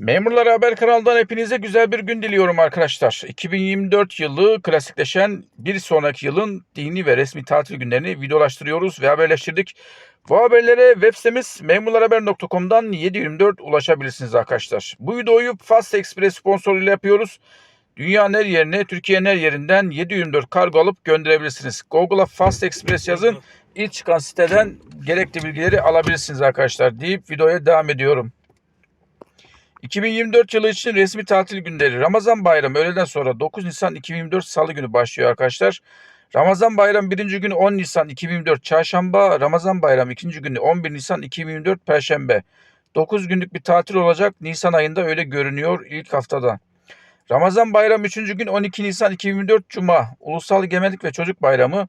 Memurlar Haber kanalından hepinize güzel bir gün diliyorum arkadaşlar. 2024 yılı klasikleşen bir sonraki yılın dini ve resmi tatil günlerini videolaştırıyoruz ve haberleştirdik. Bu haberlere web sitemiz memurlarhaber.com'dan 724 ulaşabilirsiniz arkadaşlar. Bu videoyu Fast Express sponsoruyla yapıyoruz. Dünyanın her yerine, Türkiye'nin her yerinden 724 kargo alıp gönderebilirsiniz. Google'a Fast Express yazın. İlk çıkan siteden gerekli bilgileri alabilirsiniz arkadaşlar deyip videoya devam ediyorum. 2024 yılı için resmi tatil günleri Ramazan bayramı öğleden sonra 9 Nisan 2024 Salı günü başlıyor arkadaşlar. Ramazan bayramı birinci günü 10 Nisan 2024 Çarşamba, Ramazan bayramı ikinci günü 11 Nisan 2024 Perşembe. 9 günlük bir tatil olacak Nisan ayında öyle görünüyor ilk haftada. Ramazan bayramı 3. gün 12 Nisan 2024 Cuma, Ulusal Egemenlik ve Çocuk Bayramı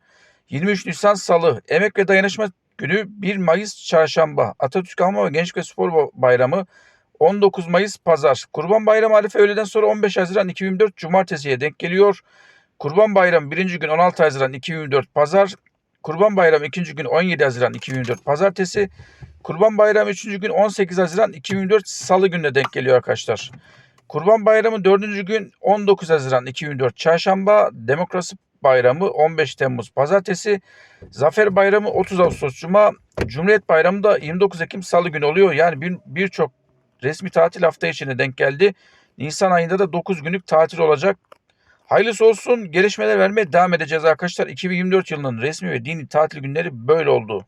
23 Nisan Salı, Emek ve Dayanışma Günü 1 Mayıs Çarşamba, Atatürk Anma ve Gençlik ve Spor Bayramı 19 Mayıs Pazar. Kurban Bayramı Arife öğleden sonra 15 Haziran 2024 Cumartesi'ye denk geliyor. Kurban Bayramı birinci gün 16 Haziran 2024 Pazar. Kurban Bayramı ikinci gün 17 Haziran 2024 Pazartesi. Kurban Bayramı üçüncü gün 18 Haziran 2024 Salı gününe denk geliyor arkadaşlar. Kurban Bayramı dördüncü gün 19 Haziran 2024 Çarşamba. Demokrasi Bayramı 15 Temmuz Pazartesi. Zafer Bayramı 30 Ağustos Cuma. Cumhuriyet Bayramı da 29 Ekim Salı günü oluyor. Yani bir- birçok resmi tatil hafta içine denk geldi. Nisan ayında da 9 günlük tatil olacak. Hayırlısı olsun. Gelişmeler vermeye devam edeceğiz arkadaşlar. 2024 yılının resmi ve dini tatil günleri böyle oldu.